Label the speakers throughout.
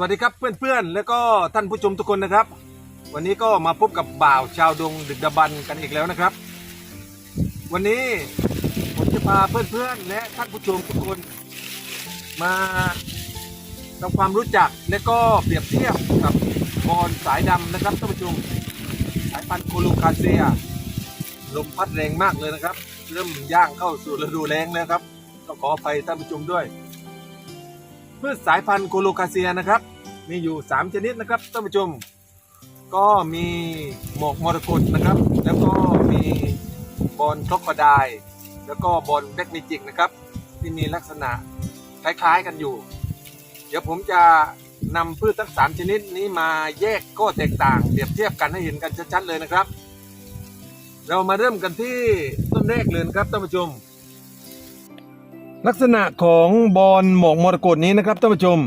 Speaker 1: วัสดีครับเพื่อนๆ แล้วก็ท่านผู้ชมทุกคนนะครับ วันนี้ก็มาพบกับบ่าวชาวดงดึกดำบรรกันอีกแล้วนะครับ วันนี้ผมจะพาเพื่อนๆ และท่านผู้ชมทุกคน มาทำความรู้จักและก็เปรียบเทียบกับบอลสายดำนะครับท่านผู้ชมสายพันธุ์โคลูคาเซียลมพัดแรงมากเลยนะครับ เริ่มย่างเข้าสู่ฤดูแล้งแล้วครับต้องขออภัยท่านผู้ชมด้วย พืชสายพันธุ์โคโลคาเซียนะครับ มีอยู่ 3 ชนิดนะครับท่านผู้ชม ก็มีหมอกมรกตนะครับ แล้วก็มีบอลครอกคอไดแล้วก็บอลแบล็กมิจิกนะครับ ที่มีลักษณะคล้ายๆกันอยู่ เดี๋ยวผมจะนำพืชทั้ง 3 ชนิดนี้มาแยกก็แตกต่างเปรียบเทียบกันให้เห็นกันชัดๆเลยนะครับ เรามาเริ่มกันที่ต้นแรกเลยนะครับท่านผู้ชม ลักษณะของบอลหมอกมรกตนี้นะครับท่านผู้ชม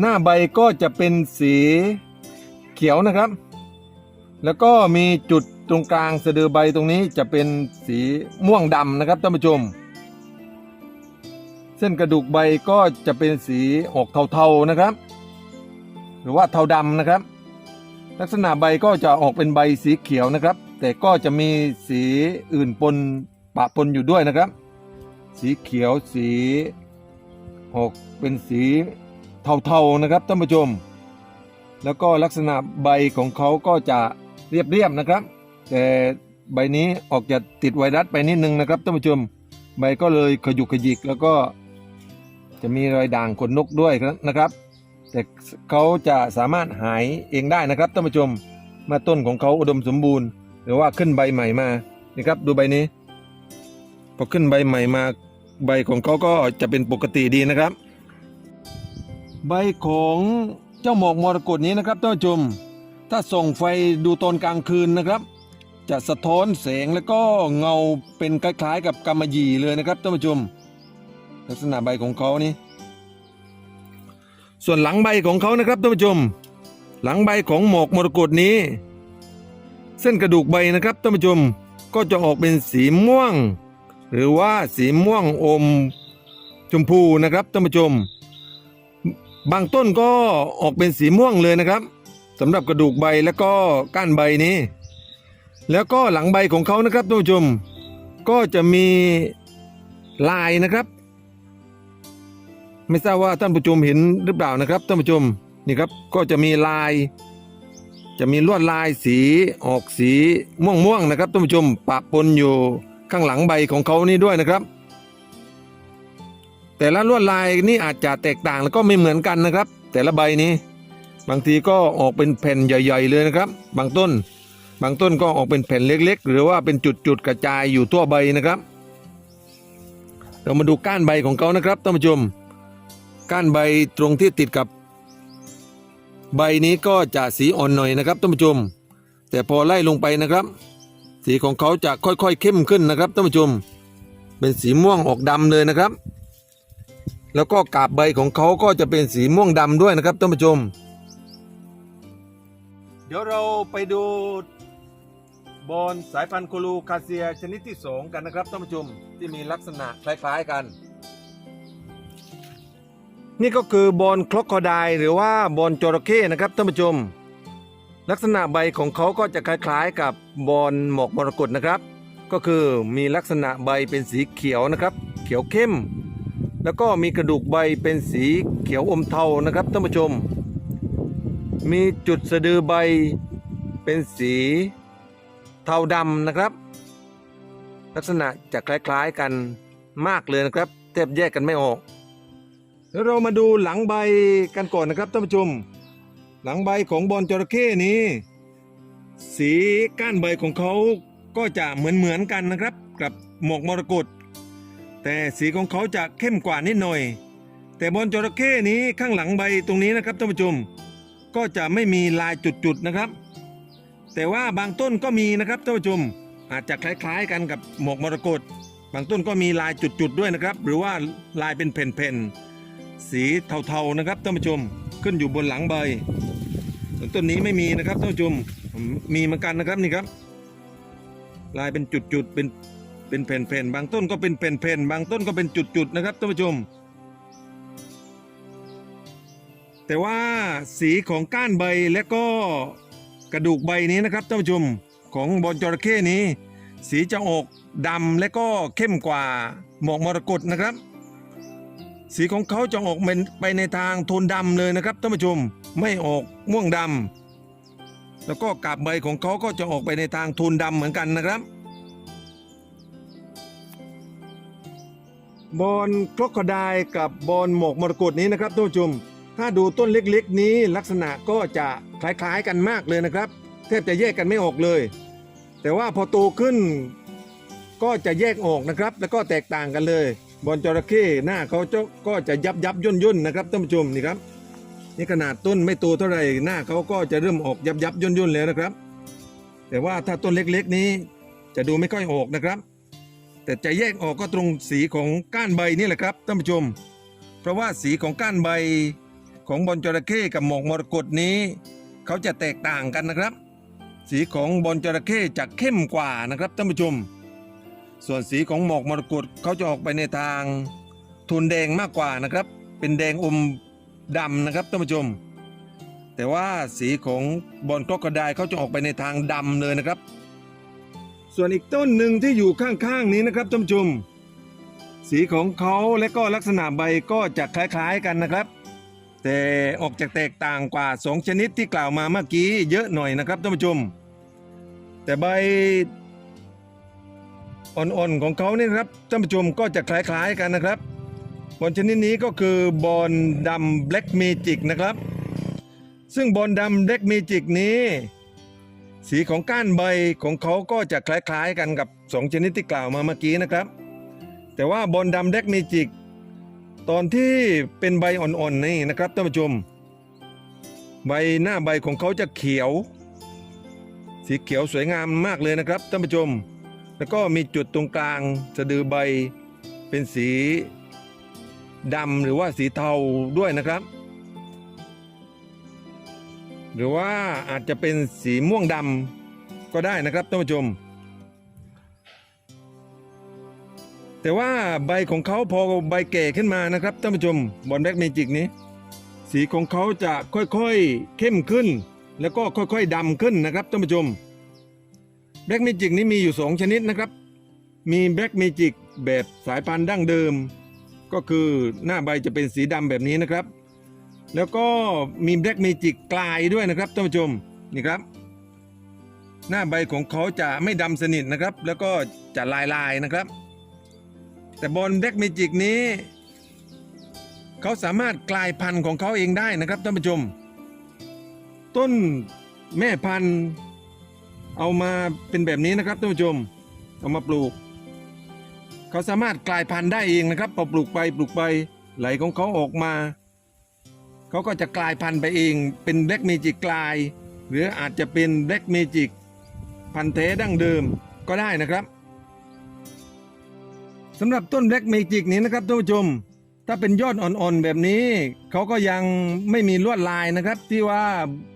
Speaker 1: หน้าใบก็จะเป็นสีเขียวนะครับ แล้วก็มีจุดตรงกลางสะดือใบตรงนี้จะเป็นสีม่วงดำนะครับท่านผู้ชม เส้นกระดูกใบก็จะเป็นสีออกเทาๆนะครับ หรือว่าเทาดำนะครับ ลักษณะใบก็จะออกเป็นใบสีเขียวนะครับ แต่ก็จะมีสีอื่นปนปะปนอยู่ด้วยนะครับ สีเขียวสีออกเป็นสีเทาๆนะครับท่านผู้ชม แล้วก็ลักษณะใบของเขาก็จะเรียบๆนะครับ แต่ใบนี้ออกจะติดไวรัสไปนิดนึงนะครับท่านผู้ชม ใบก็เลยขยุกขยิกแล้วก็จะมีรอยด่างขนนกด้วยนะครับ แต่เขาจะสามารถหายเองได้นะครับท่านผู้ชมเมาต้นของเขาอุดมสมบูรณ์ หรือว่าขึ้นใบใหม่มานี่ครับดูใบนี้พอขึ้นใบใหม่มา ใบของเขาก็จะเป็นปกติดีนะครับ ใบของเจ้าหมอกมรกตนี้นะครับท่านผู้ชม ถ้าส่องไฟดูตอนกลางคืนนะครับ จะสะท้อนแสงแล้วก็เงาเป็นคล้ายๆ กับกำมะหยี่เลยนะครับท่านผู้ชม ลักษณะใบของเขานี่ส่วนหลังใบของเขานะครับท่านผู้ชม หลังใบของหมอกมรกตนี้ เส้นกระดูกใบนะครับท่านผู้ชมก็จะออกเป็นสีม่วง หรือว่าสีม่วงอมชมพูนะครับท่านผู้ชม บางต้นก็ออกเป็นสีม่วงเลยนะครับสำหรับกระดูกใบแล้วก็ก้านใบนี้ แล้วก็หลังใบของเขานะครับท่านผู้ชม ก็จะมีลายนะครับ ไม่ทราบว่าท่านผู้ชมเห็นหรือเปล่านะครับท่านผู้ชมนี่ครับก็จะมีลาย จะมีลวดลายสีออกสีม่วงๆนะครับท่านผู้ชมปะปนอยู่ ข้างหลังใบของเขานี่ด้วยนะครับ แต่ละลวดลายนี่อาจจะแตกต่างแล้วก็ไม่เหมือนกันนะครับ แต่ละใบนี้ บางทีก็ออกเป็นแผ่นใหญ่ ๆ เลยนะครับ บางต้น บางต้นก็ออกเป็นแผ่นเล็ก ๆ หรือว่าเป็นจุดๆกระจายอยู่ทั่วใบนะครับ เรามาดูก้านใบของเขานะครับท่านผู้ชม ก้านใบตรงที่ติดกับ ใบนี้ก็จะสีอ่อนหน่อยนะครับท่านผู้ชม แต่พอไล่ลงไปนะครับ สีของเขาจะค่อยๆเข้มขึ้นนะครับท่านผู้ชม เป็นสีม่วงออกดำเลยนะครับ แล้วก็กาบใบของเขาก็จะเป็นสีม่วงดำด้วยนะครับท่านผู้ชม เดี๋ยวเราไปดูบอลสายพันธุ์โคลูคาเซียชนิดที่ 2 กันนะครับท่านผู้ชมที่มีลักษณะคล้ายๆกัน นี่ก็คือบอลคลอกคอไดหรือว่าบอลจระเข้นะครับท่านผู้ชม ลักษณะใบของเขาก็จะคล้ายๆ กับบอลหมอกมรกตนะครับ ก็คือมีลักษณะใบเป็นสีเขียวนะครับ เขียวเข้ม แล้วก็มีกระดูกใบเป็นสีเขียวอมเทานะครับท่านผู้ชม มีจุดสะดือใบเป็นสีเทาดำนะครับ ลักษณะจะคล้ายๆกันมากเลยนะครับแทบแยกกันไม่ออกแล้วเรามาดูหลังใบกันก่อนนะครับท่านผู้ชม หลังใบของบอลจระเข้นี้ สีก้านใบของเขาก็จะเหมือนเหมือนๆกันนะครับ กับหมอกมรกตแต่สีของเขาจะเข้มกว่านิดหน่อย แต่บอลจระเข้นี้ข้างหลังใบตรงนี้นะครับท่านผู้ชมก็จะไม่มีลายจุดๆนะครับ แต่ว่าบางต้นก็มีนะครับท่านผู้ชมอาจจะคล้ายๆกันกับหมอกมรกตบางต้นก็มีลายจุดๆด้วยนะครับ หรือว่าลายเป็นแผ่นๆสีเทาๆนะครับท่านผู้ชมขึ้นอยู่บนหลังใบ ส่วนต้นนี้ไม่มีนะครับท่านผู้ชมมีเหมือนกันนะครับนี่ครับ ลายเป็นจุดๆเป็นเป็นแผ่นๆบางต้นก็เป็นแผ่นๆบางต้นก็เป็นจุดๆนะครับท่านผู้ชม แต่ว่าสีของก้านใบและก็กระดูกใบนี้นะครับท่านผู้ชมของบอลจระเข้นี้ สีจะออกดำและก็เข้มกว่าหมอกมรกตนะครับ สีของเขาจะออกเป็นไปในทางโทนดำเลยนะครับท่านผู้ชม ไม่ออกม่วงดำแล้วก็กาบใบของเขาก็จะออกไปในทางโทนดำเหมือนกันนะครับ บอนครอกโคไดายกับบอนหมอกมรกตนี้นะครับท่านผู้ชมถ้าดูต้นเล็กๆ นี้ลักษณะก็จะคล้ายๆกันมากเลยนะครับ แทบจะแยกกันไม่ออกเลย แต่ว่าพอโตขึ้นก็จะแยกออกนะครับ แล้วก็แตกต่างกันเลย บอลจระเข้หน้าเขาจะก็จะยับยับย่นย่นๆนะครับท่านผู้ชมนี่ครับ นี่ขนาดต้นไม่โตเท่าไหร่หน้าเขาก็จะเริ่มออกยับยับย่นย่นแล้วนะครับ แต่ว่าถ้าต้นเล็กๆนี้จะดูไม่ค่อยออกนะครับ แต่จะแยกออกก็ตรงสีของก้านใบนี่แหละครับท่านผู้ชม เพราะว่าสีของก้านใบของบอลจระเข้กับหมอกมรกตนี้ เขาจะแตกต่างกันนะครับ สีของบอลจระเข้จะเข้มกว่านะครับท่านผู้ชม ส่วนสีของหมอกมรกตเขาจะออกไปในทางทุนแดงมากกว่านะครับ เป็นแดงอม ดำนะครับท่านผู้ชม แต่ว่าสีของบอลครอกโคไดเขาจะออกไปในทางดำเลยนะครับ ส่วนอีกต้นหนึ่งที่อยู่ข้างๆนี้นะครับท่านผู้ชม สีของเขาและก็ลักษณะใบก็จะคล้ายๆกันนะครับ แต่ออกจากแตกต่างกว่าสองชนิดที่กล่าวมาเมื่อกี้เยอะหน่อยนะครับท่านผู้ชม แต่ใบอ่อนๆของเขาเนี่นะครับท่านผู้ชมก็จะคล้ายๆกันนะครับ ลชนิดนี้ก็คือบอลดำแบล็กเมจิกนะครับ ซึ่งบอลดำแบล็กเมจิกนี้ สีของก้านใบของเขาก็จะคล้ายๆกันกับสองชนิดที่กล่าวมาเมื่อกี้นะครับ แต่ว่าบอลดำแดกเมจิกตอนที่เป็นใบอ่อนๆนี่นะครับท่านผู้ชม ใบหน้าใบของเขาจะเขียว สีเขียวสวยงามมากเลยนะครับท่านผู้ชม แล้วก็มีจุดตรงกลางสะดือใบเป็นสี ดำหรือว่าสีเทาด้วยนะครับ หรือว่าอาจจะเป็นสีม่วงดำก็ได้นะครับท่านผู้ชม แต่ว่าใบของเขาพอใบแก่ขึ้นมานะครับท่านผู้ชมบอลแบ็กเมจิกนี้ สีของเขาจะค่อยๆเข้มขึ้น แล้วก็ค่อยๆดำขึ้นนะครับท่านผู้ชมแบ็กเมจิกนี้มีอยู่ 2 ชนิดนะครับ มีแบ็กเมจิกแบบสายพันธุ์ดั้งเดิม ก็คือหน้าใบจะเป็นสีดำแบบนี้นะครับ แล้วก็มีแบล็กเมจิกกลายด้วยนะครับท่านผู้ชมนี่ครับ หน้าใบของเขาจะไม่ดำสนิทนะครับ แล้วก็จะลายลายๆนะครับ แต่บอลแบล็กเมจิกนี้ เขาสามารถกลายพันธุ์ของเขาเองได้นะครับท่านผู้ชม ต้นแม่พันธุ์เอามาเป็นแบบนี้นะครับท่านผู้ชม เอามาปลูก เขาสามารถกลายพันธุ์ได้เองนะครับพอปลูกไปปลูกไปไหลของเขาออกมา เขาก็จะกลายพันธุ์ไปเองเป็นแบล็กเมจิกกลาย หรืออาจจะเป็นแบล็กเมจิกพันธุ์แท้ดั้งเดิมก็ได้นะครับสำหรับต้นแบล็กเมจิกนี้นะครับท่านผู้ชม ถ้าเป็นยอดอ่อนๆแบบนี้ เขาก็ยังไม่มีลวดลายนะครับ ที่ว่า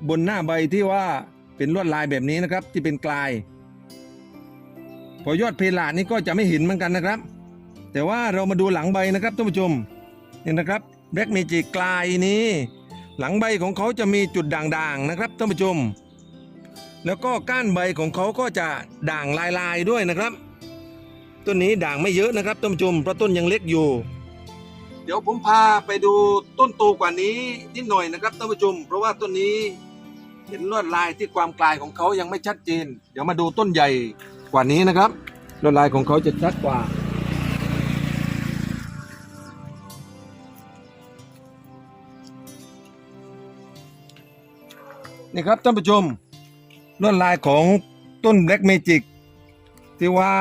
Speaker 1: บนหน้าใบที่ว่าเป็นลวดลายแบบนี้นะครับที่เป็นกลาย พอยอดเพลานี่ก็จะไม่เห็นเหมือนกันนะครับ แต่ว่าเรามาดูหลังใบนะครับท่านผู้ชมนี่นะครับแบล็กเมจิกกลายนี้ หลังใบของเขาจะมีจุดด่างๆนะครับท่านผู้ชม แล้วก็ก้านใบของเขาก็จะด่างลายๆด้วยนะครับ ต้นนี้ด่างไม่เยอะนะครับท่านผู้ชมเพราะต้นยังเล็กอยู่ เดี๋ยวผมพาไปดูต้นโตกว่านี้นิดหน่อยนะครับท่านผู้ชม เพราะว่าต้นนี้เห็นลวดลายที่ความกลายของเขายังไม่ชัดเจน เดี๋ยวมาดูต้นใหญ่ กว่านี้นะครับลวดลายของเขาจะชัดกว่า นี่ครับท่านผู้ชมลวดลายของต้นแบล็กเมจิกที่ว่า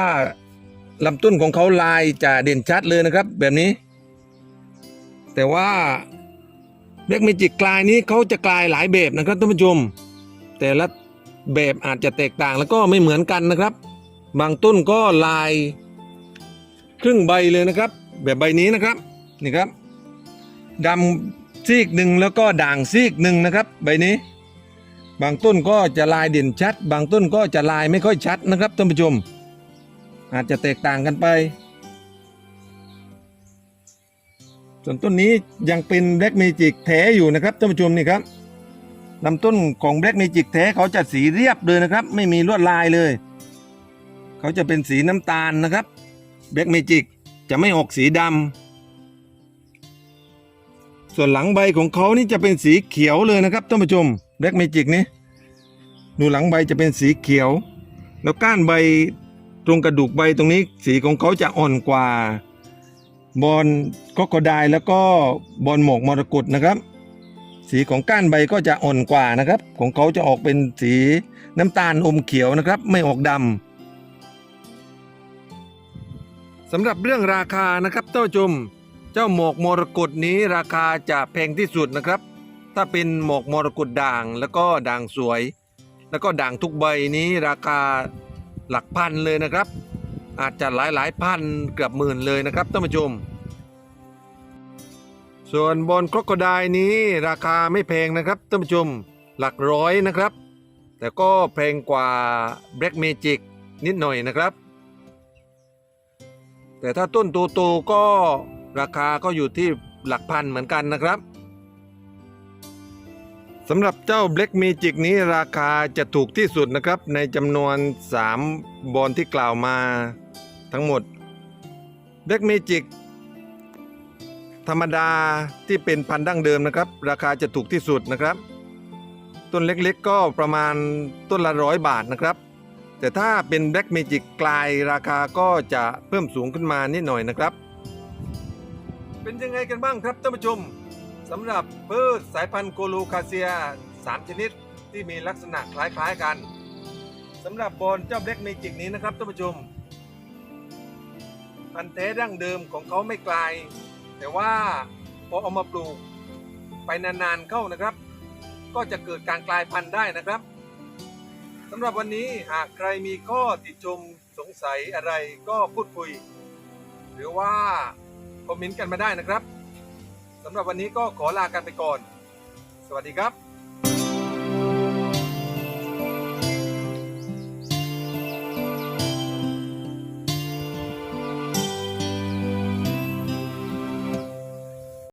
Speaker 1: ลำต้นของเขาลายจะเด่นชัดเลยนะครับ แบบนี้ แต่ว่าแบล็กเมจิกกลายนี้เขาจะกลายหลายแบบนะครับท่านผู้ชม แต่ละแบบอาจจะแตกต่างแล้วก็ไม่เหมือนกันนะครับ บางต้นก็ลายครึ่งใบเลยนะครับ แบบใบนี้นะครับนี่ครับดำซีกหนึ่งแล้วก็ด่างซีกหนึ่งนะครับ ใบนี้ บางต้นก็จะลายเด่นชัด บางต้นก็จะลายไม่ค่อยชัดนะครับท่านผู้ชม อาจจะแตกต่างกันไป ส่วนต้นนี้ยังเป็นแบล็กเมจิกแท้อยู่นะครับท่านผู้ชมนี่ครับลำต้นของแบล็กเมจิกแท้เขาจะสีเรียบเลยนะครับ ไม่มีลวดลายเลย เขาจะเป็นสีน้ำตาลนะครับแบ็กเมจิกจะไม่ออกสีดำส่วนหลังใบของเขานี่จะเป็นสีเขียวเลยนะครับท่านผู้ชมแบ็กเมจิกนี่ดูหลังใบจะเป็นสีเขียว แล้วก้านใบตรงกระดูกใบตรงนี้สีของเขาจะอ่อนกว่าบอลก็กระไดแล้วก็บอลหมอกมรกตนะครับ สีของก้านใบก็จะอ่อนกว่านะครับ ของเขาจะออกเป็นสีน้ำตาลอมเขียวนะครับ ไม่ออกดำ สำหรับเรื่องราคานะครับท่านผู้ชม เจ้าหมอกมรกตนี้ราคาจะแพงที่สุดนะครับ ถ้าเป็นหมอกมรกตด่างแล้วก็ด่างสวย แล้วก็ด่างทุกใบนี้ราคาหลักพันเลยนะครับ อาจจะหลายหลายพันเกือบหมื่นเลยนะครับท่านผู้ชม ส่วนบอลครกโคไดนี้ราคาไม่แพงนะครับท่านผู้ชมหลักร้อยนะครับ แต่ก็แพงกว่าแบล็กเมจิกนิดหน่อยนะครับ แต่ถ้าต้นโตๆก็ราคาก็อยู่ที่หลักพันเหมือนกันนะครับสำหรับเจ้า Black Magic นี้ราคาจะถูกที่สุดนะครับ ในจำนวน 3 บอลที่กล่าวมาทั้งหมด Black Magic ธรรมดาที่เป็นพันธุ์ดั้งเดิมนะครับ ราคาจะถูกที่สุดนะครับ ต้นเล็กๆก็ประมาณต้นละร้อยบาทนะครับ แต่ถ้าเป็น Black Magic กลายราคาก็จะเพิ่มสูงขึ้นมานิดหน่อยนะครับ เป็นยังไงกันบ้างครับท่านผู้ชมสำหรับพืชสายพันธุ์โกลูคาเซีย 3 ชนิดที่มีลักษณะคล้ายๆกันสำหรับบอลเจ้า Black Magic นี้นะครับท่านผู้ชมพันธุ์แท้ดั้งเดิมของเขาไม่ไกล แต่ว่าพอเอามาปลูกไปนานๆเข้านะครับ ก็จะเกิดการกลายพันธุ์ได้นะครับ สำหรับวันนี้หากใครมีข้อติชมสงสัยอะไรก็พูดคุย หรือว่าคอมเมนต์กันมาได้นะครับสำหรับวันนี้ก็ขอลากันไปก่อน สวัสดีครับ